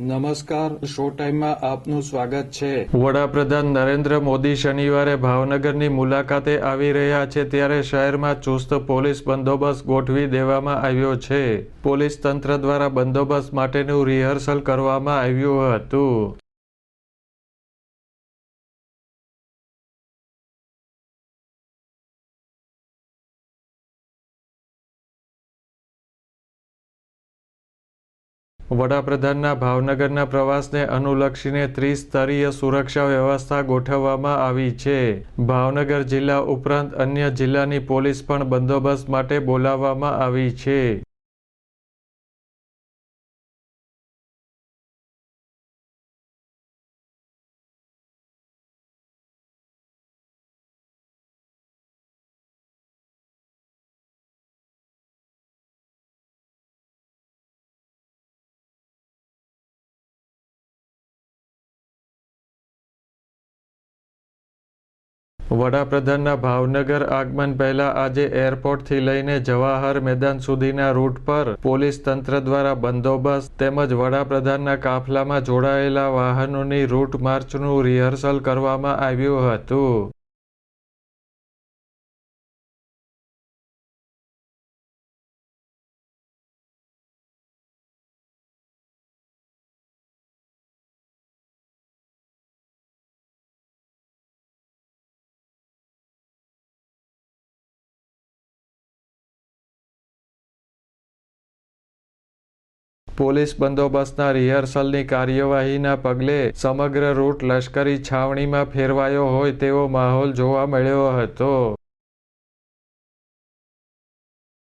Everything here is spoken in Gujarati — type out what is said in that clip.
નમસ્કાર, શો ટાઈમમાં આપનું સ્વાગત છે. વડાપ્રધાન નરેન્દ્ર મોદી શનિવારે ભાવનગરની મુલાકાતે આવી રહ્યા છે ત્યારે શહેરમાં ચુસ્ત પોલીસ બંદોબસ્ત ગોઠવી દેવામાં આવ્યો છે. પોલીસ તંત્ર દ્વારા બંદોબસ્ત માટેનું રિહર્સલ કરવામાં આવ્યું હતું. વડાપ્રધાનના ભાવનગરના પ્રવાસને અનુલક્ષીને ત્રિસ્તરીય સુરક્ષા વ્યવસ્થા ગોઠવવામાં આવી છે. ભાવનગર જિલ્લા ઉપરાંત અન્ય જિલ્લાની પોલીસ પણ બંદોબસ્ત માટે બોલાવવામાં આવી છે. વડાપ્રધાનના ભાવનગર આગમન પહેલા આજે એરપોર્ટથી લઈને જવાહર મેદાન સુધીના રૂટ પર પોલીસ તંત્ર દ્વારા બંદોબસ્ત તેમજ વડાપ્રધાનના કાફલામાં જોડાયેલા વાહનોની રૂટ માર્ચનું રિહર્સલ કરવામાં આવ્યું હતું. પોલીસ બંદોબસ્તના રિહર્સલની કાર્યવાહીના પગલે સમગ્ર રૂટ લશ્કરી છાવણીમાં ફેરવાયો હોય તેવો માહોલ જોવા મળ્યો હતો.